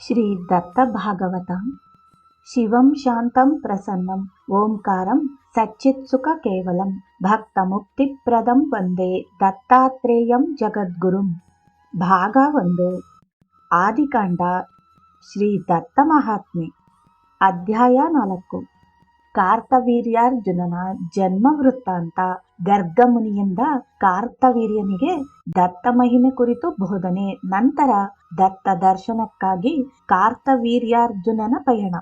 ಶ್ರೀ ದತ್ತ ಭಾಗವತ ಶಿವಂ ಶಾಂತಂ ಪ್ರಸನ್ನಂ ಓಂಕಾರಂ ಸಚ್ಚಿತ್ಸುಖ ಕೇವಲಂ ಭಕ್ತ ಮುಕ್ತಿಪ್ರದಂ ವಂದೇ ದತ್ತಾತ್ರೇಯಂ ಜಗದ್ಗುರುಂ ಭಾಗ ಒಂದು ಆದಿಕಾಂಡ ಶ್ರೀ ದತ್ತ ಮಹಾತ್ಮೆ ಅಧ್ಯಾಯ ನಾಲ್ಕು ಕಾರ್ತವೀರ್ಯಾರ್ಜುನನ ಜನ್ಮ ವೃತ್ತಾಂತ ಗರ್ಗಮುನಿಯಿಂದ ಕಾರ್ತವೀರ್ಯನಿಗೆ ದತ್ತ ಮಹಿಮೆ ಕುರಿತು ಬೋಧನೆ. ನಂತರ ದತ್ತ ದರ್ಶನಕ್ಕಾಗಿ ಕಾರ್ತವೀರ್ಯಾರ್ಜುನನ ಪಯಣ.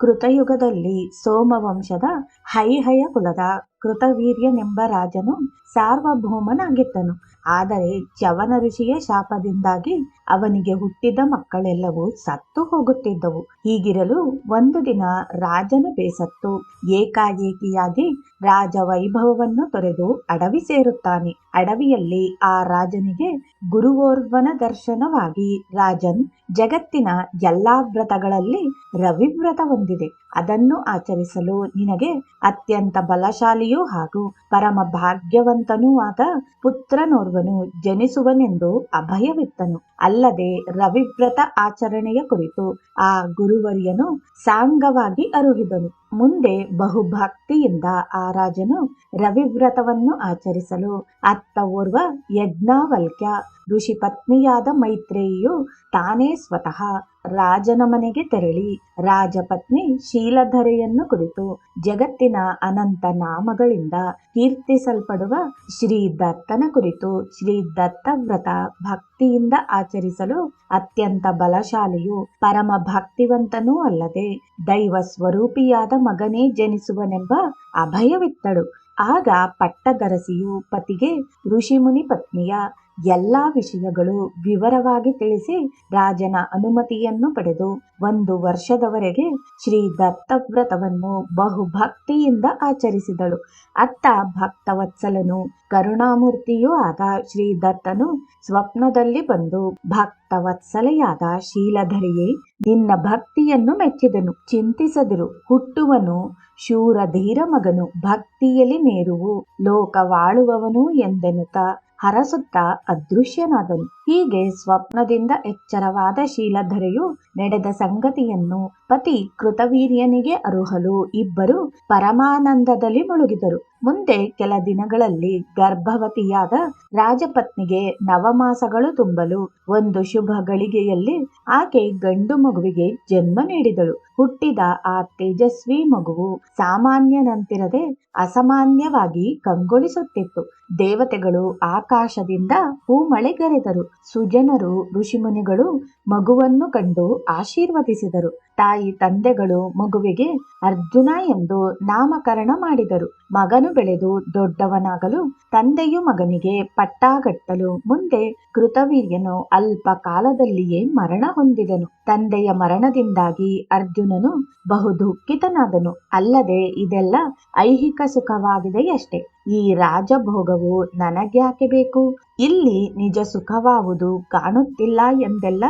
ಕೃತಯುಗದಲ್ಲಿ ಸೋಮವಂಶದ ಹೈಹಯ ಕುಲದ ಕೃತವೀರ್ಯನೆಂಬ ರಾಜನು ಸಾರ್ವಭೌಮನಾಗಿದ್ದನು. ಆದರೆ ಚವನ ಋಷಿಯ ಶಾಪದಿಂದಾಗಿ ಅವನಿಗೆ ಹುಟ್ಟಿದ ಮಕ್ಕಳೆಲ್ಲವೂ ಸತ್ತು ಹೋಗುತ್ತಿದ್ದವು. ಹೀಗಿರಲು ಒಂದು ದಿನ ರಾಜನು ಬೇಸತ್ತು. ಏಕಾಏಕಿಯಾಗಿ ರಾಜ ವೈಭವವನ್ನು ತೊರೆದು ಅಡವಿ ಸೇರುತ್ತಾನೆ. ಅಡವಿಯಲ್ಲಿ ಆ ರಾಜನಿಗೆ ಗುರುವೋರ್ವನ ದರ್ಶನವಾಗಿ ರಾಜನ್ ಜಗತ್ತಿನ ಎಲ್ಲಾ ವ್ರತಗಳಲ್ಲಿ ರವಿವ್ರತ ಹೊಂದಿದೆ. ಅದನ್ನು ಆಚರಿಸಲು ನಿನಗೆ ಅತ್ಯಂತ ಬಲಶಾಲಿಯೂ ಹಾಗೂ ಪರಮ ಭಾಗ್ಯವಂತನೂ ಆದ ಪುತ್ರನೋರ್ವನು ಜನಿಸುವನೆಂದು ಅಭಯವಿತ್ತನು. ಅಲ್ಲದೆ ರವಿವ್ರತ ಆಚರಣೆಯ ಕುರಿತು ಆ ಗುರುವರ್ಯನು ಸಾಂಗವಾಗಿ ಅರುಹಿದನು. ಮುಂದೆ ಬಹುಭಕ್ತಿಯಿಂದ ಆ ರಾಜನು ರವಿವ್ರತವನ್ನು ಆಚರಿಸಲು ಅತ್ತ ಓರ್ವ ಯಜ್ಞಾವಲ್ಕ್ಯ ಋಷಿ ಪತ್ನಿಯಾದ ಮೈತ್ರೇಯಿಯು ತಾನೇ ಸ್ವತಃ ರಾಜನ ಮನೆಗೆ ತೆರಳಿ ರಾಜಪತ್ನಿ ಶೀಲಧರೆಯನ್ನು ಕುರಿತು ಜಗತ್ತಿನ ಅನಂತ ನಾಮಗಳಿಂದ ಕೀರ್ತಿಸಲ್ಪಡುವ ಶ್ರೀ ದತ್ತನ ಕುರಿತು ಶ್ರೀ ದತ್ತ ವ್ರತ ಭಕ್ತಿಯಿಂದ ಆಚರಿಸಲು ಅತ್ಯಂತ ಬಲಶಾಲಿಯು ಪರಮ ಭಕ್ತಿವಂತನೂ ಅಲ್ಲದೆ ದೈವ ಸ್ವರೂಪಿಯಾದ ಮಗನೇ ಜನಿಸುವನೆಂಬ ಅಭಯವಿತ್ತಳು. ಆಗ ಪಟ್ಟದರಸಿಯು ಪತಿಗೆ ಋಷಿಮುನಿ ಪತ್ನಿಯ ಎಲ್ಲಾ ವಿಷಯಗಳು ವಿವರವಾಗಿ ತಿಳಿಸಿ ರಾಜನ ಅನುಮತಿಯನ್ನು ಪಡೆದು ಒಂದು ವರ್ಷದವರೆಗೆ ಶ್ರೀ ದತ್ತವ್ರತವನ್ನು ಬಹುಭಕ್ತಿಯಿಂದ ಆಚರಿಸಿದಳು. ಅತ್ತ ಭಕ್ತವತ್ಸಲನು, ಕರುಣಾಮೂರ್ತಿಯೂ ಆದ ಶ್ರೀ ದತ್ತನು ಸ್ವಪ್ನದಲ್ಲಿ ಬಂದು ಭಕ್ತವತ್ಸಲೆಯಾದ ಶೀಲಧರಿಯೇ, ನಿನ್ನ ಭಕ್ತಿಯನ್ನು ಮೆಚ್ಚಿದನು. ಚಿಂತಿಸದಿರು, ಹುಟ್ಟುವನು ಶೂರ ಧೀರ ಮಗನು. ಭಕ್ತಿಯಲ್ಲಿ ಮೇರುವು, ಲೋಕವಾಳುವವನು ಎಂದೆನುತ ಹರಸುತ್ತಾ ಅದೃಶ್ಯನಾದನು. ಹೀಗೆ ಸ್ವಪ್ನದಿಂದ ಎಚ್ಚರವಾದ ಶೀಲಧರೆಯು ನಡೆದ ಸಂಗತಿಯನ್ನು ಪತಿ ಕೃತವೀರ್ಯನಿಗೆ ಅರುಹಲು ಇಬ್ಬರು ಪರಮಾನಂದದಲ್ಲಿ ಮುಳುಗಿದರು. ಮುಂದೆ ಕೆಲ ದಿನಗಳಲ್ಲಿ ಗರ್ಭವತಿಯಾದ ರಾಜಪತ್ನಿಗೆ ನವಮಾಸಗಳು ತುಂಬಲು ಒಂದು ಶುಭ ಗಳಿಗೆಯಲ್ಲಿ ಆಕೆ ಗಂಡು ಮಗುವಿಗೆ ಜನ್ಮ ನೀಡಿದಳು. ಹುಟ್ಟಿದ ಆ ತೇಜಸ್ವಿ ಮಗುವು ಸಾಮಾನ್ಯನಂತಿರದೆ ಅಸಾಮಾನ್ಯವಾಗಿ ಕಂಗೊಳಿಸುತ್ತಿತ್ತು. ದೇವತೆಗಳು ಆಕಾಶದಿಂದ ಹೂಮಳೆಗರೆದರು. ಸುಜನರು, ಋಷಿಮುನಿಗಳು ಮಗುವನ್ನು ಕಂಡು ಆಶೀರ್ವದಿಸಿದರು. ತಾಯಿ ತಂದೆಗಳು ಮಗುವಿಗೆ ಅರ್ಜುನ ಎಂದು ನಾಮಕರಣ ಮಾಡಿದರು. ಮಗನು ಬೆಳೆದು ದೊಡ್ಡವನಾಗಲು ತಂದೆಯು ಮಗನಿಗೆ ಪಟ್ಟಾಗಟ್ಟಲು ಮುಂದೆ ಕೃತವೀರ್ಯನು ಅಲ್ಪ ಕಾಲದಲ್ಲಿಯೇ ಮರಣ ಹೊಂದಿದನು. ತಂದೆಯ ಮರಣದಿಂದಾಗಿ ಅರ್ಜುನನು ಬಹು ದುಃಖಿತನಾದನು ಅಲ್ಲದೆ ಇದೆಲ್ಲ ಐಹಿಕ ಸುಖವಾಗಿದೆಯಷ್ಟೆ. ಈ ರಾಜಭೋಗವು ನನಗ್ಯಾಕೆ ಬೇಕು? ಇಲ್ಲಿ ನಿಜ ಸುಖವಾವುದು ಕಾಣುತ್ತಿಲ್ಲ ಎಂದೆಲ್ಲ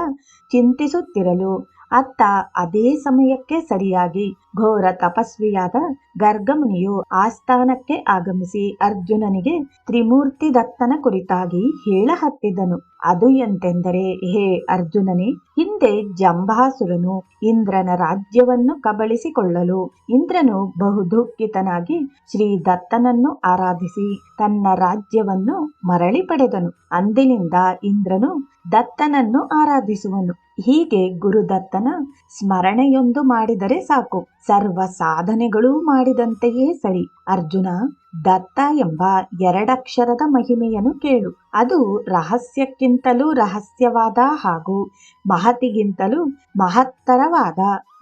ಚಿಂತಿಸುತ್ತಿರಲು ಅತ್ತ ಅದೇ ಸಮಯಕ್ಕೆ ಸರಿಯಾಗಿ ಘೋರ ತಪಸ್ವಿಯಾದ ಗರ್ಗಮುನಿಯು ಆಸ್ಥಾನಕ್ಕೆ ಆಗಮಿಸಿ ಅರ್ಜುನನಿಗೆ ತ್ರಿಮೂರ್ತಿ ದತ್ತನ ಕುರಿತಾಗಿ ಹೇಳಹತ್ತಿದನು. ಅದು ಎಂತೆಂದರೆ, ಹೇ ಅರ್ಜುನನೇ, ಹಿಂದೆ ಜಂಬಾಸುರನು ಇಂದ್ರನ ರಾಜ್ಯವನ್ನು ಕಬಳಿಸಿಕೊಳ್ಳಲು ಇಂದ್ರನು ಬಹುದುಃಖಿತನಾಗಿ ಶ್ರೀ ದತ್ತನನ್ನು ಆರಾಧಿಸಿ ತನ್ನ ರಾಜ್ಯವನ್ನು ಮರಳಿ ಪಡೆದನು. ಅಂದಿನಿಂದ ಇಂದ್ರನು ದತ್ತನನ್ನು ಆರಾಧಿಸುವನು. ಹೀಗೆ ಗುರುದತ್ತನ ಸ್ಮರಣೆಯೊಂದು ಮಾಡಿದರೆ ಸಾಕು. ಸರ್ವ ಸಾಧನೆಗಳೂ ಮಾಡಿದಂತೆಯೇ ಸರಿ. ಅರ್ಜುನ, ದತ್ತ ಎಂಬ ಎರಡಕ್ಷರದ ಮಹಿಮೆಯನ್ನು ಕೇಳು. ಅದು ರಹಸ್ಯಕ್ಕಿಂತಲೂ ರಹಸ್ಯವಾದ ಹಾಗೂ ಮಹತಿಗಿಂತಲೂ ಮಹತ್ತರವಾದ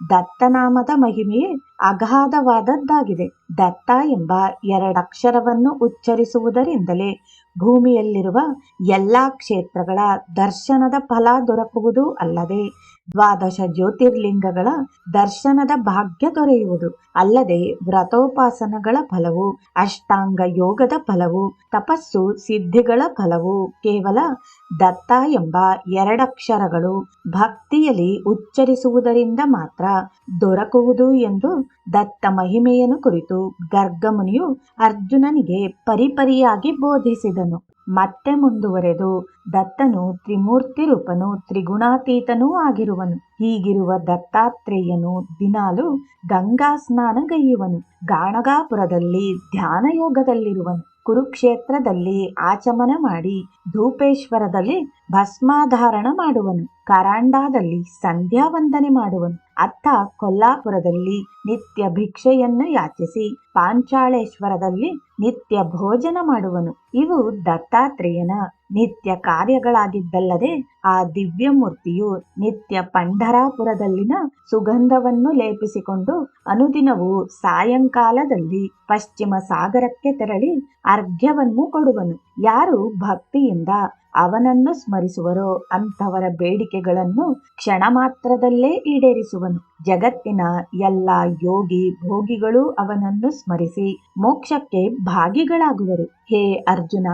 ದತ್ತನಾಮದ ಮಹಿಮೆಯೇ ಅಗಾಧವಾದದ್ದಾಗಿದೆ. ದತ್ತ ಎಂಬ ಎರಡಕ್ಷರವನ್ನು ಉಚ್ಚರಿಸುವುದರಿಂದಲೇ ಭೂಮಿಯಲ್ಲಿರುವ ಎಲ್ಲಾ ಕ್ಷೇತ್ರಗಳ ದರ್ಶನದ ಫಲ ದೊರಕುವುದು ಅಲ್ಲದೆ ದ್ವಾದಶ ಜ್ಯೋತಿರ್ಲಿಂಗಗಳ ದರ್ಶನದ ಭಾಗ್ಯ ದೊರೆಯುವುದು. ಅಲ್ಲದೆ ವ್ರತೋಪಾಸನಗಳ ಫಲವು, ಅಷ್ಟಾಂಗ ಯೋಗದ ಫಲವು, ತಪಸ್ಸು ಸಿದ್ಧಿಗಳ ಫಲವು, ಕೇವಲ ದತ್ತ ಎಂಬ ಎರಡಕ್ಷರಗಳು ಭಕ್ತಿಯಲ್ಲಿ ಉಚ್ಚರಿಸುವುದರಿಂದ ಮಾತ್ರ ದೊರಕುವುದು ಎಂದು ದತ್ತ ಮಹಿಮೆಯನ್ನು ಕುರಿತು ಗರ್ಗಮುನಿಯು ಅರ್ಜುನನಿಗೆ ಪರಿಪರಿಯಾಗಿ ಬೋಧಿಸಿದನು. ಮತ್ತೆ ಮುಂದುವರೆದು ದತ್ತನು ತ್ರಿಮೂರ್ತಿ ರೂಪನು ತ್ರಿಗುಣಾತೀತನೂ ಆಗಿರುವನು. ಹೀಗಿರುವ ದತ್ತಾತ್ರೇಯನು ದಿನಾಲು ಗಂಗಾ ಸ್ನಾನಗೈಯುವನು ಗಾಣಗಾಪುರದಲ್ಲಿ ಧ್ಯಾನ ಯೋಗದಲ್ಲಿರುವನು ಕುರುಕ್ಷೇತ್ರದಲ್ಲಿ ಆಚಮನ ಮಾಡಿ ಧೂಪೇಶ್ವರದಲ್ಲಿ ಭಸ್ಮಾಧಾರಣ ಮಾಡುವನು. ಕರಾಂಡಾದಲ್ಲಿ ಸಂಧ್ಯಾ ವಂದನೆ ಮಾಡುವನು. ಅತ್ತ ಕೊಲ್ಲಾಪುರದಲ್ಲಿ ನಿತ್ಯ ಭಿಕ್ಷೆಯನ್ನು ಯಾಚಿಸಿ ಪಾಂಚಾಳೇಶ್ವರದಲ್ಲಿ ನಿತ್ಯ ಭೋಜನ ಮಾಡುವನು. ಇವು ದತ್ತಾತ್ರೇಯನ ನಿತ್ಯ ಕಾರ್ಯಗಳಾಗಿದ್ದಲ್ಲದೆ ಆ ದಿವ್ಯಮೂರ್ತಿಯು ನಿತ್ಯ ಪಂಢರಾಪುರದಲ್ಲಿನ ಸುಗಂಧವನ್ನು ಲೇಪಿಸಿಕೊಂಡು ಅನುದಿನವೂ ಸಾಯಂಕಾಲದಲ್ಲಿ ಪಶ್ಚಿಮ ಸಾಗರಕ್ಕೆ ತೆರಳಿ ಅರ್ಘ್ಯವನ್ನು ಕೊಡುವನು. ಯಾರು ಭಕ್ತಿಯಿಂದ ಅವನನ್ನು ಸ್ಮರಿಸುವರೋ. ಅಂಥವರ ಬೇಡಿಕೆಗಳನ್ನು ಕ್ಷಣ ಮಾತ್ರದಲ್ಲೇ ಈಡೇರಿಸುವನು. ಜಗತ್ತಿನ ಎಲ್ಲ ಯೋಗಿ ಭೋಗಿಗಳು ಅವನನ್ನು ಸ್ಮರಿಸಿ ಮೋಕ್ಷಕ್ಕೆ ಭಾಗಿಗಳಾಗುವರು. ಹೇ ಅರ್ಜುನ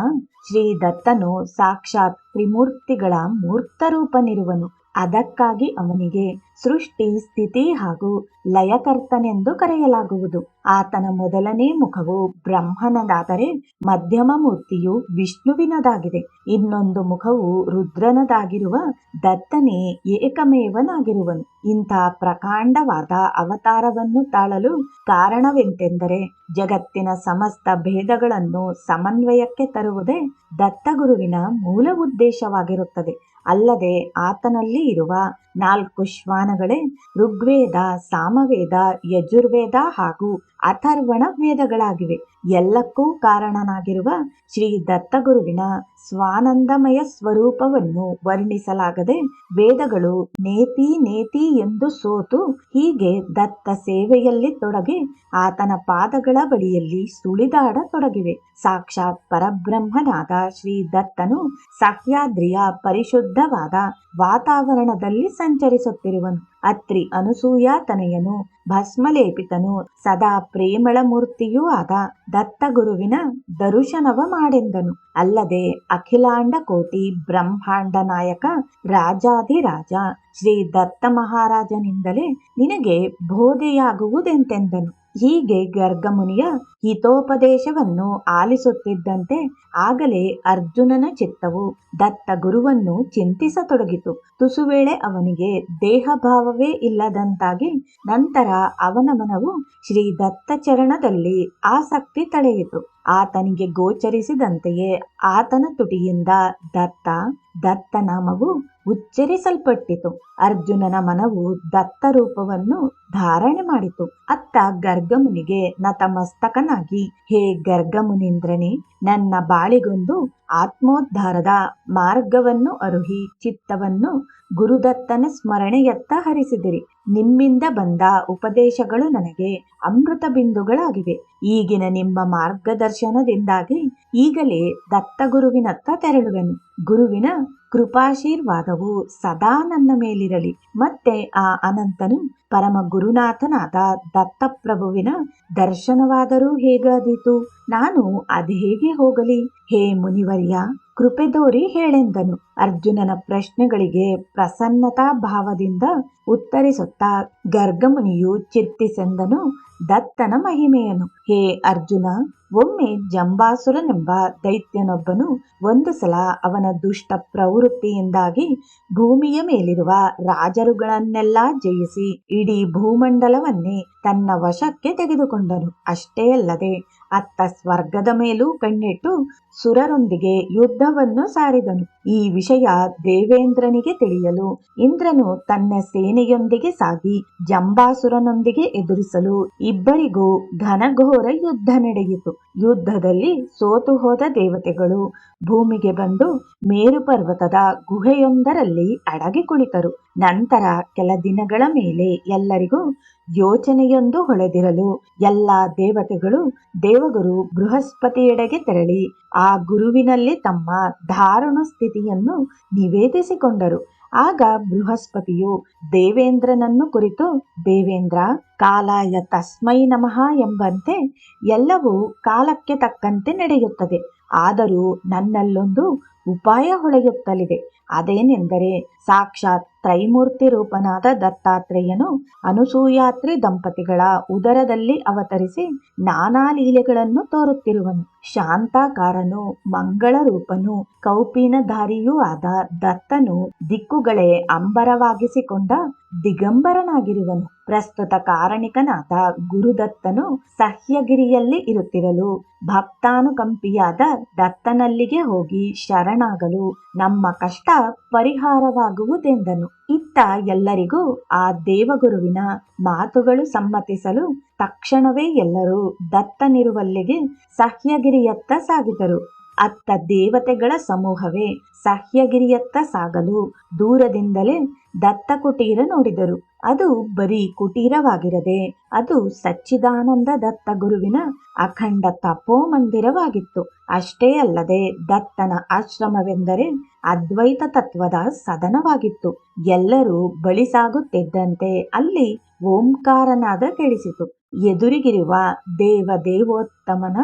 ಶ್ರೀ ದತ್ತನು ಸಾಕ್ಷಾತ್ ತ್ರಿಮೂರ್ತಿಗಳ ಮೂರ್ತರೂಪನಿರುವನು ಅದಕ್ಕಾಗಿ ಅವನಿಗೆ ಸೃಷ್ಟಿ, ಸ್ಥಿತಿ ಹಾಗೂ ಲಯಕರ್ತನೆಂದು ಕರೆಯಲಾಗುವುದು. ಆತನ ಮೊದಲನೇ ಮುಖವು ಬ್ರಹ್ಮನದಾದರೆ ಮಧ್ಯಮ ಮೂರ್ತಿಯು ವಿಷ್ಣುವಿನದಾಗಿದೆ. ಇನ್ನೊಂದು ಮುಖವು ರುದ್ರನದಾಗಿರುವ ದತ್ತನೇ ಏಕಮೇವನಾಗಿರುವನು. ಇಂಥ ಪ್ರಕಾಂಡವಾದ ಅವತಾರವನ್ನು ತಾಳಲು ಕಾರಣವೆಂತೆಂದರೆ ಜಗತ್ತಿನ ಸಮಸ್ತ ಭೇದಗಳನ್ನು ಸಮನ್ವಯಕ್ಕೆ ತರುವುದೇ ದತ್ತಗುರುವಿನ ಮೂಲ ಉದ್ದೇಶವಾಗಿರುತ್ತದೆ. ಅಲ್ಲದೆ ಆತನಲ್ಲಿ ಇರುವ ನಾಲ್ಕು ಶ್ವಾನಗಳೇ ಋಗ್ವೇದ, ಸಾಮವೇದ, ಯಜುರ್ವೇದ ಹಾಗೂ ಅಥರ್ವಣ ವೇದಗಳಾಗಿವೆ. ಎಲ್ಲಕ್ಕೂ ಕಾರಣನಾಗಿರುವ ಶ್ರೀ ದತ್ತಗುರುವಿನ ಸ್ವಾನಂದಮಯ ಸ್ವರೂಪವನ್ನು ವರ್ಣಿಸಲಾಗದೆ ವೇದಗಳು ನೇತಿ ನೇತಿ ಎಂದು ಸೋತು ಹೀಗೆ ದತ್ತ ಸೇವೆಯಲ್ಲಿ ತೊಡಗಿ ಆತನ ಪಾದಗಳ ಬಳಿಯಲ್ಲಿ ಸುಳಿದಾಡ ತೊಡಗಿವೆ ಸಾಕ್ಷಾತ್ ಪರಬ್ರಹ್ಮನಾದ ಶ್ರೀ ದತ್ತನು ಸಹ್ಯಾದ್ರಿಯ ಪರಿಶುದ್ಧವಾದ ವಾತಾವರಣದಲ್ಲಿ ಸಂಚರಿಸುತ್ತಿರುವನು ಅತ್ರಿ ಅನುಸೂಯಾತನೆಯನು ಭಸ್ಮಲೇಪಿತನು, ಸದಾ ಪ್ರೇಮಳ ಮೂರ್ತಿಯೂ ಆದ ದತ್ತಗುರುವಿನ ದರುಶನವ ಮಾಡೆಂದನು. ಅಲ್ಲದೆ ಅಖಿಲಾಂಡ ಕೋಟಿ ಬ್ರಹ್ಮಾಂಡ ನಾಯಕ, ರಾಜಾಧಿರಾಜ, ಶ್ರೀ ದತ್ತ ಮಹಾರಾಜನಿಂದಲೇ ನಿನಗೆ ಬೋಧೆಯಾಗುವುದೆಂತೆಂದನು. ಹೀಗೆ ಗರ್ಗಮುನಿಯ ಹಿತೋಪದೇಶವನ್ನು ಆಲಿಸುತ್ತಿದ್ದಂತೆ ಆಗಲೇ ಅರ್ಜುನನ ಚಿತ್ತವು ದತ್ತ ಗುರುವನ್ನು ಚಿಂತಿಸತೊಡಗಿತು. ತುಸುವೇಳೆ ಅವನಿಗೆ ದೇಹಭಾವವೇ ಇಲ್ಲದಂತಾಗಿ ನಂತರ ಅವನ ಮನವು ಶ್ರೀ ದತ್ತ ಚರಣದಲ್ಲಿ ಆಸಕ್ತಿ ತಳೆಯಿತು. ಆತನಿಗೆ ಗೋಚರಿಸಿದಂತೆಯೇ ಆತನ ತುಟಿಯಿಂದ ದತ್ತ ದತ್ತ ನಾಮವು ಉಚ್ಚರಿಸಲ್ಪಟ್ಟಿತು. ಅರ್ಜುನನ ಮನವು ದತ್ತ ರೂಪವನ್ನು ಧಾರಣೆ ಮಾಡಿತು. ಅತ್ತ ಗರ್ಗಮುನಿಗೆ ನತಮಸ್ತಕನಾಗಿ, ಹೇ ಗರ್ಗಮುನೀಂದ್ರನೇ, ನನ್ನ ಬಾಳಿಗೊಂದು ಆತ್ಮೋದ್ಧಾರದ ಮಾರ್ಗವನ್ನು ಅರುಹಿ, ಚಿತ್ತವನ್ನು ಗುರುದತ್ತನ ಸ್ಮರಣೆಯತ್ತ ಹರಿಸಿದಿರಿ. ನಿಮ್ಮಿಂದ ಬಂದ ಉಪದೇಶಗಳು ನನಗೆ ಅಮೃತ ಬಿಂದುಗಳಾಗಿವೆ. ಈಗಿನ ನಿಮ್ಮ ಮಾರ್ಗದರ್ಶನದಿಂದಾಗಿ ಈಗಲೇ ದತ್ತಗುರುವಿನತ್ತ ತೆರಳುವೆನು. ಗುರುವಿನ ಕೃಪಾಶೀರ್ವಾದವು ಸದಾ ನನ್ನ ಮೇಲಿರಲಿ. ಮತ್ತೆ ಆ ಅನಂತನು ಪರಮ ಗುರುನಾಥನಾದ ದತ್ತಪ್ರಭುವಿನ ದರ್ಶನವಾದರೂ ಹೇಗಾದೀತು? ನಾನು ಅದೇಗೆ ಹೋಗಲಿ? ಹೇ ಮುನಿವರ್ಯ ಕೃಪೆದೋರಿ ಹೇಳೆಂದನು. ಅರ್ಜುನನ ಪ್ರಶ್ನೆಗಳಿಗೆ ಪ್ರಸನ್ನತಾ ಭಾವದಿಂದ ಉತ್ತರಿಸುತ್ತಾ ಗರ್ಗಮುನಿಯು ಚಿತ್ತಿಸೆಂದನು ದತ್ತನ ಮಹಿಮೆಯನು. ಹೇ ಅರ್ಜುನ, ಒಮ್ಮೆ ಜಂಬಾಸುರನೆಂಬ ದೈತ್ಯನೊಬ್ಬನು ಒಂದು ಸಲ ಅವನ ದುಷ್ಟ ಪ್ರವೃತ್ತಿಯಿಂದಾಗಿ ಭೂಮಿಯ ಮೇಲಿರುವ ರಾಜರುಗಳನ್ನೆಲ್ಲ ಜಯಿಸಿ ಇಡೀ ಭೂಮಂಡಲವನ್ನೇ ತನ್ನ ವಶಕ್ಕೆ ತೆಗೆದುಕೊಂಡನು. ಅಷ್ಟೇ ಅಲ್ಲದೆ ಅತ್ತ ಸ್ವರ್ಗದ ಮೇಲೂ ಕಣ್ಣಿಟ್ಟು ಸುರರೊಂದಿಗೆ ಯುದ್ಧವನ್ನು ಸಾರಿದನು. ಈ ವಿಷಯ ದೇವೇಂದ್ರನಿಗೆ ತಿಳಿಯಲು ಇಂದ್ರನು ತನ್ನ ಸೇನೆಯೊಂದಿಗೆ ಸಾಗಿ ಜಂಬಾಸುರನೊಂದಿಗೆ ಎದುರಿಸಲು ಇಬ್ಬರಿಗೂ ಘನಘೋರ ಯುದ್ಧ ನಡೆಯಿತು. ಯುದ್ಧದಲ್ಲಿ ಸೋತು ಹೋದ ದೇವತೆಗಳು ಭೂಮಿಗೆ ಬಂದು ಮೇರು ಪರ್ವತದ ಗುಹೆಯೊಂದರಲ್ಲಿ ಅಡಗಿ ಕುಳಿತರು. ನಂತರ ಕೆಲ ದಿನಗಳ ಮೇಲೆ ಎಲ್ಲರಿಗೂ ಯೋಚನೆಯೊಂದು ಹೊಳೆದಿರಲು ಎಲ್ಲ ದೇವತೆಗಳು ದೇವಗುರು ಬೃಹಸ್ಪತಿಯೆಡೆಗೆ ತೆರಳಿ ಆ ಗುರುವಿನಲ್ಲಿ ತಮ್ಮ ಧಾರುಣ ಸ್ಥಿತಿಯನ್ನು ನಿವೇದಿಸಿಕೊಂಡರು. ಆಗ ಬೃಹಸ್ಪತಿಯು, ದೇವೇಂದ್ರನನ್ನು ಕುರಿತು, ದೇವೇಂದ್ರ, ಕಾಲಾಯ ತಸ್ಮೈ ನಮಃ ಎಂಬಂತೆ ಎಲ್ಲವೂ ಕಾಲಕ್ಕೆ ತಕ್ಕಂತೆ ನಡೆಯುತ್ತದೆ. ಆದರೂ ನನ್ನಲ್ಲೊಂದು ಉಪಾಯ ಹೊಳೆಯುತ್ತಲಿದೆ. ಅದೇನೆಂದರೆ ಸಾಕ್ಷಾತ್ ತ್ರೈಮೂರ್ತಿ ರೂಪನಾದ ದತ್ತಾತ್ರೇಯನು ಅನುಸೂಯಾತ್ರಿ ದಂಪತಿಗಳ ಉದರದಲ್ಲಿ ಅವತರಿಸಿ ನಾನಾ ಲೀಲೆಗಳನ್ನು ತೋರುತ್ತಿರುವನು. ಶಾಂತಾಕಾರನು ಮಂಗಳ ರೂಪನು ಕೌಪೀನಧಾರಿಯೂ ಆದ ದತ್ತನು ದಿಕ್ಕುಗಳೇ ಅಂಬರವಾಗಿಸಿಕೊಂಡ ದಿಗಂಬರನಾಗಿರುವನು. ಪ್ರಸ್ತುತ ಕಾರಣಿಕನಾದ ಗುರುದತ್ತನು ಸಹ್ಯಗಿರಿಯಲ್ಲಿ ಇರುತ್ತಿರಲು ಭಕ್ತಾನುಕಂಪಿಯಾದ ದತ್ತನಲ್ಲಿಗೆ ಹೋಗಿ ಶರಣಾಗಲು ನಮ್ಮ ಕಷ್ಟ ಪರಿಹಾರವಾಗುವುದೆಂದನು. ಇತ್ತ ಎಲ್ಲರಿಗೂ ಆ ದೇವಗುರುವಿನ ಮಾತುಗಳು ಸಮ್ಮತಿಸಲು ತಕ್ಷಣವೇ ಎಲ್ಲರೂ ದತ್ತನಿರುವಲ್ಲಿಗೆ ಸಹ್ಯಗಿರಿಯತ್ತ ಸಾಗಿದರು. ಅತ್ತ ದೇವತೆಗಳ ಸಮೂಹವೇ ಸಹ್ಯಗಿರಿಯತ್ತ ಸಾಗಲು ದೂರದಿಂದಲೇ ದತ್ತ ಕುಟೀರ ನೋಡಿದರು. ಅದು ಬರೀ ಕುಟೀರವಾಗಿರದೆ, ಅದು ಸಚ್ಚಿದಾನಂದ ದತ್ತ ಗುರುವಿನ ಅಖಂಡ ತಪೋ ಮಂದಿರವಾಗಿತ್ತು. ಅಷ್ಟೇ ಅಲ್ಲದೆ ದತ್ತನ ಆಶ್ರಮವೆಂದರೆ ಅದ್ವೈತ ತತ್ವದ ಸದನವಾಗಿತ್ತು. ಎಲ್ಲರೂ ಬಳಿಸಾಗುತ್ತಿದ್ದಂತೆ ಅಲ್ಲಿ ಓಂಕಾರನಾದ ಕೇಳಿಸಿತು ಎದುರಿಗಿರುವ ದೇವ ದೇವೋತ್ತಮನ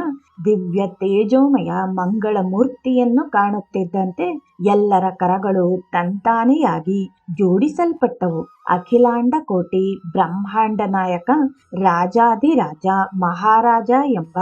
ದಿವ್ಯ ತೇಜೋಮಯ ಮಂಗಳ ಮೂರ್ತಿಯನ್ನು ಕಾಣುತ್ತಿದ್ದಂತೆ ಎಲ್ಲರ ಕರಗಳು ತಂತಾನೆಯಾಗಿ ಜೋಡಿಸಲ್ಪಟ್ಟವು. ಅಖಿಲಾಂಡ ಕೋಟಿ ಬ್ರಹ್ಮಾಂಡ ನಾಯಕ, ರಾಜಾಧಿರಾಜ, ಮಹಾರಾಜ ಎಂಬ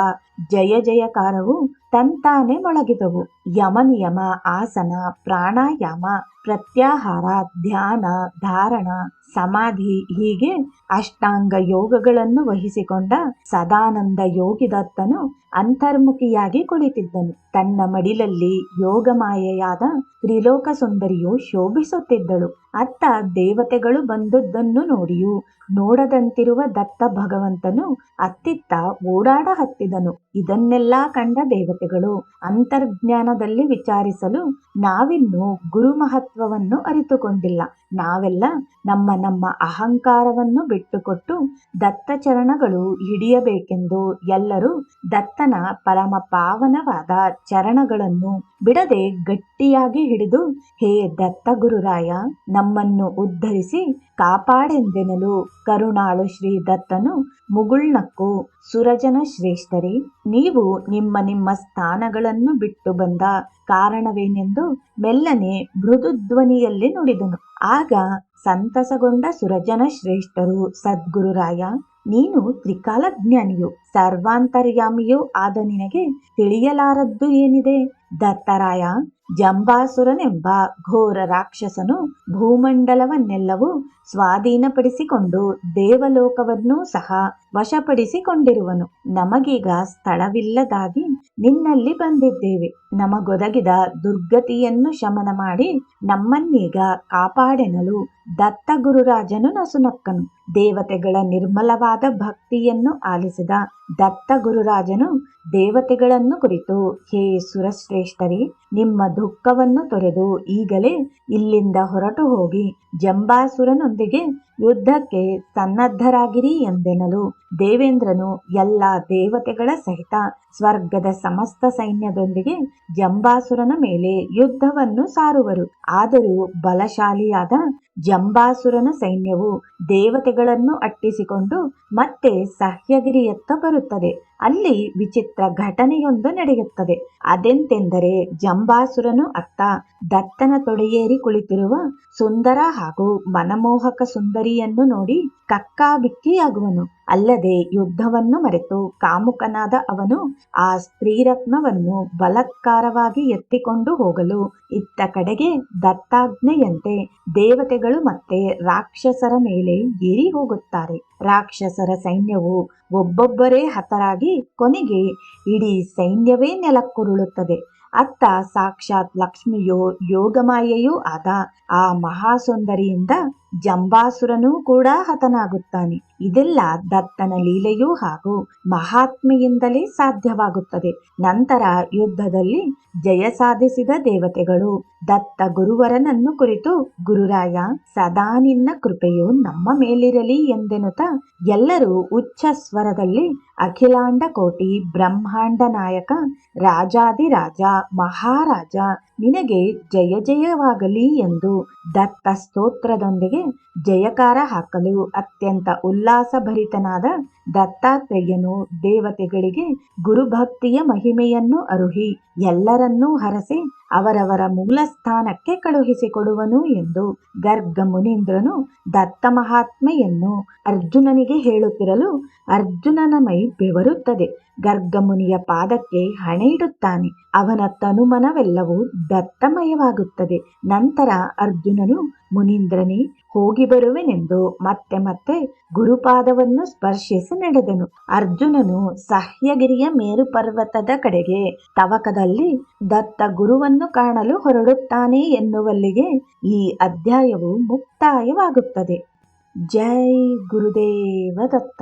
ಜಯ ಜಯಕಾರವು ತಂತಾನೆ ಮೊಳಗಿದವು. ಯಮ ನಿಯಮ, ಆಸನ, ಪ್ರಾಣಾಯಾಮ, ಪ್ರತ್ಯಾಹಾರ, ಧ್ಯಾನ, ಧಾರಣ ಸಮಾಧಿ ಹೀಗೆ ಅಷ್ಟಾಂಗ ಯೋಗಗಳನ್ನು ವಹಿಸಿಕೊಂಡ ಸದಾನಂದ ಯೋಗಿದತ್ತನು ಅಂತರ್ಮುಖಿಯಾಗಿ ಕುಳಿತಿದ್ದನು. ತನ್ನ ಮಡಿಲಲ್ಲಿ ಯೋಗಮಾಯೆಯಾದ ತ್ರಿಲೋಕ ಸುಂದರಿಯು ಶೋಭಿಸುತ್ತಿದ್ದಳು. ಅತ್ತ ದೇವತೆಗಳು ಬಂದದ್ದನ್ನು ನೋಡಿಯೂ ನೋಡದಂತಿರುವ ದತ್ತ ಭಗವಂತನು ಅತ್ತಿತ್ತ ಓಡಾಡ ಹತ್ತಿದನು. ಇದನ್ನೆಲ್ಲ ಕಂಡ ದೇವತೆಗಳು ಅಂತರ್ಜ್ಞಾನದಲ್ಲಿ ವಿಚಾರಿಸಲು ನಾವಿನ್ನು ಗುರು ಮಹತ್ವವನ್ನು ಅರಿತುಕೊಂಡಿಲ್ಲ. ನಾವೆಲ್ಲ ನಮ್ಮ ನಮ್ಮ ಅಹಂಕಾರವನ್ನು ಬಿಟ್ಟುಕೊಟ್ಟು ದತ್ತ ಚರಣಗಳು ಹಿಡಿಯಬೇಕೆಂದು ಎಲ್ಲರೂ ದತ್ತನ ಪರಮ ಪಾವನವಾದ ಚರಣಗಳನ್ನು ಬಿಡದೆ ಗಟ್ಟಿಯಾಗಿ ಹಿಡಿದು, ಹೇ ದತ್ತ ಗುರುರಾಯ, ನಮ್ಮನ್ನು ಉದ್ಧರಿಸಿ ಕಾಪಾಡೆಂದೆನಲು ಕರುಣಾಳು ಶ್ರೀ ದತ್ತನು ಮುಗುಳ್ನಕ್ಕು ಸುರಜನ ಶ್ರೇಷ್ಠರೇ, ನೀವು ನಿಮ್ಮ ನಿಮ್ಮ ಸ್ಥಾನಗಳನ್ನು ಬಿಟ್ಟು ಬಂದ ಕಾರಣವೇನೆಂದು ಮೆಲ್ಲನೆ ಮೃದು ಧ್ವನಿಯಲ್ಲಿ ನುಡಿದನು. ಆಗ ಸಂತಸಗೊಂಡ ಸುರಜನ ಶ್ರೇಷ್ಠರು, ಸದ್ಗುರುರಾಯ, ನೀನು ತ್ರಿಕಾಲಜ್ಞಾನಿಯು, ಸರ್ವಾಂತರ್ಯಾಮಿಯೂ ಆದ ನಿನಗೆ ತಿಳಿಯಲಾರದ್ದು ಏನಿದೆ? ದತ್ತರಾಯ ಜಂಬಾಸುರನೆಂಬ ಘೋರ ರಾಕ್ಷಸನು ಭೂಮಂಡಲವನ್ನೆಲ್ಲವೂ ಸ್ವಾಧೀನಪಡಿಸಿಕೊಂಡು ದೇವಲೋಕವನ್ನೂ ಸಹ ವಶಪಡಿಸಿಕೊಂಡಿರುವನು. ನಮಗೀಗ ಸ್ಥಳವಿಲ್ಲದಾಗಿ ನಿನ್ನಲ್ಲಿ ಬಂದಿದ್ದೇವೆ. ನಮಗೊದಗಿದ ದುರ್ಗತಿಯನ್ನು ಶಮನ ಮಾಡಿ ನಮ್ಮನ್ನೀಗ ಕಾಪಾಡೆನಲು ದತ್ತ ಗುರುರಾಜನು ನಸುನಕ್ಕನು. ದೇವತೆಗಳ ನಿರ್ಮಲವಾದ ಭಕ್ತಿಯನ್ನು ಆಲಿಸಿದ ದತ್ತ ಗುರುರಾಜನು ದೇವತೆಗಳನ್ನು ಕುರಿತು, ಹೇ ಸುರಶ್ರೇಷ್ಠರಿ, ನಿಮ್ಮ ದುಃಖವನ್ನು ತೊರೆದು ಈಗಲೇ ಇಲ್ಲಿಂದ ಹೊರಟು ಹೋಗಿ, ಜಂಬಾಸುರನೊಂದಿಗೆ ಯುದ್ಧಕ್ಕೆ ಸನ್ನದ್ಧರಾಗಿರಿ ಎಂದೆನಲು ದೇವೇಂದ್ರನು ಎಲ್ಲ ದೇವತೆಗಳ ಸಹಿತ ಸ್ವರ್ಗದ ಸಮಸ್ತ ಸೈನ್ಯದೊಂದಿಗೆ ಜಂಬಾಸುರನ ಮೇಲೆ ಯುದ್ಧವನ್ನು ಸಾರುವರು. ಆದರೂ ಬಲಶಾಲಿಯಾದ ಜಂಬಾಸುರನ ಸೈನ್ಯವು ದೇವತೆಗಳನ್ನು ಅಟ್ಟಿಸಿಕೊಂಡು ಮತ್ತೆ ಸಹ್ಯಗಿರಿಯತ್ತ ಬರುತ್ತದೆ. ಅಲ್ಲಿ ವಿಚಿತ್ರ ಘಟನೆಯೊಂದು ನಡೆಯುತ್ತದೆ. ಅದೆಂತೆಂದರೆ ಜಂಬಾಸುರನು ಅತ್ತ ದತ್ತನ ತೊಡೆಯೇರಿ ಕುಳಿತಿರುವ ಸುಂದರ ಹಾಗೂ ಮನಮೋಹಕ ಸುಂದರಿಯನ್ನು ನೋಡಿ ಕಕ್ಕಾಬಿಕ್ಕಿಯಾಗುವನು. ಅಲ್ಲದೆ ಯುದ್ಧವನ್ನು ಮರೆತು ಕಾಮುಕನಾದ ಅವನು ಆ ಸ್ತ್ರೀರತ್ನವನ್ನು ಬಲತ್ಕಾರವಾಗಿ ಎತ್ತಿಕೊಂಡು ಹೋಗಲು ಇತ್ತ ಕಡೆಗೆ ದತ್ತಾಜ್ಞೆಯಂತೆ ದೇವತೆಗಳು ಮತ್ತೆ ರಾಕ್ಷಸರ ಮೇಲೆ ಏರಿ ಹೋಗುತ್ತಾರೆ. ರಾಕ್ಷಸರ ಸೈನ್ಯವು ಒಬ್ಬೊಬ್ಬರೇ ಹತರಾಗಿ ಕೊನೆಗೆ ಇಡೀ ಸೈನ್ಯವೇ ನೆಲಕ್ಕುರುಳುತ್ತದೆ. ಅತ್ತ ಸಾಕ್ಷಾತ್ ಲಕ್ಷ್ಮಿಯೋ ಯೋಗಮಾಯೆಯೂ ಆದ ಆ ಮಹಾಸುಂದರಿಯಿಂದ ಜಂಬಾಸುರನೂ ಕೂಡ ಹತನಾಗುತ್ತಾನೆ. ಇದೆಲ್ಲ ದತ್ತನ ಲೀಲೆಯೂ ಹಾಗೂ ಮಹಾತ್ಮೆಯಿಂದಲೇ ಸಾಧ್ಯವಾಗುತ್ತದೆ. ನಂತರ ಯುದ್ಧದಲ್ಲಿ ಜಯ ಸಾಧಿಸಿದ ದೇವತೆಗಳು ದತ್ತ ಗುರುವರನನ್ನು ಕುರಿತು, ಗುರುರಾಯ, ಸದಾ ನಿನ್ನ ಕೃಪೆಯು ನಮ್ಮ ಮೇಲಿರಲಿ ಎಂದೆನುತ ಎಲ್ಲರೂ ಉಚ್ಚ ಸ್ವರದಲ್ಲಿ ಅಖಿಲಾಂಡ ಕೋಟಿ ಬ್ರಹ್ಮಾಂಡ ನಾಯಕ ರಾಜಾದಿರಾಜ ಮಹಾರಾಜ ನಿನಗೆ ಜಯ ಜಯವಾಗಲಿ ಎಂದು ದತ್ತ ಸ್ತೋತ್ರದೊಂದಿಗೆ ಜಯಕಾರ ಹಾಕಲು ಅತ್ಯಂತ ಉಲ್ಲಾಸಭರಿತನಾದ ದತ್ತಾತ್ರೇಯನು ದೇವತೆಗಳಿಗೆ ಗುರುಭಕ್ತಿಯ ಮಹಿಮೆಯನ್ನು ಅರುಹಿ, ಎಲ್ಲರನ್ನೂ ಹರಸಿ ಅವರವರ ಮೂಲ ಸ್ಥಾನಕ್ಕೆ ಕಳುಹಿಸಿಕೊಡುವನು ಎಂದು ಗರ್ಗ ಮುನೀಂದ್ರನು ದತ್ತ ಮಹಾತ್ಮೆಯನ್ನು ಅರ್ಜುನನಿಗೆ ಹೇಳುತ್ತಿರಲು ಅರ್ಜುನನ ಮೈ ಬೆವರುತ್ತದೆ. ಗರ್ಗಮುನಿಯ ಪಾದಕ್ಕೆ ಹಣೆ ಇಡುತ್ತಾನೆ. ಅವನ ತನುಮನವೆಲ್ಲವೂ ದತ್ತಮಯವಾಗುತ್ತದೆ. ನಂತರ ಅರ್ಜುನನು ಮುನೀಂದ್ರನೇ, ಹೋಗಿ ಬರುವೆನೆಂದು ಮತ್ತೆ ಮತ್ತೆ ಗುರುಪಾದವನ್ನು ಸ್ಪರ್ಶಿಸಿ ನಡೆದನು. ಅರ್ಜುನನು ಸಹ್ಯಗಿರಿಯ ಮೇರು ಪರ್ವತದ ಕಡೆಗೆ ತವಕದಲ್ಲಿ ದತ್ತ ಗುರುವನ್ನು ಕಾಣಲು ಹೊರಡುತ್ತಾನೆ ಎನ್ನುವಲ್ಲಿಗೆ ಈ ಅಧ್ಯಾಯವು ಮುಕ್ತಾಯವಾಗುತ್ತದೆ. ಜೈ ಗುರುದೇವ ದತ್ತ.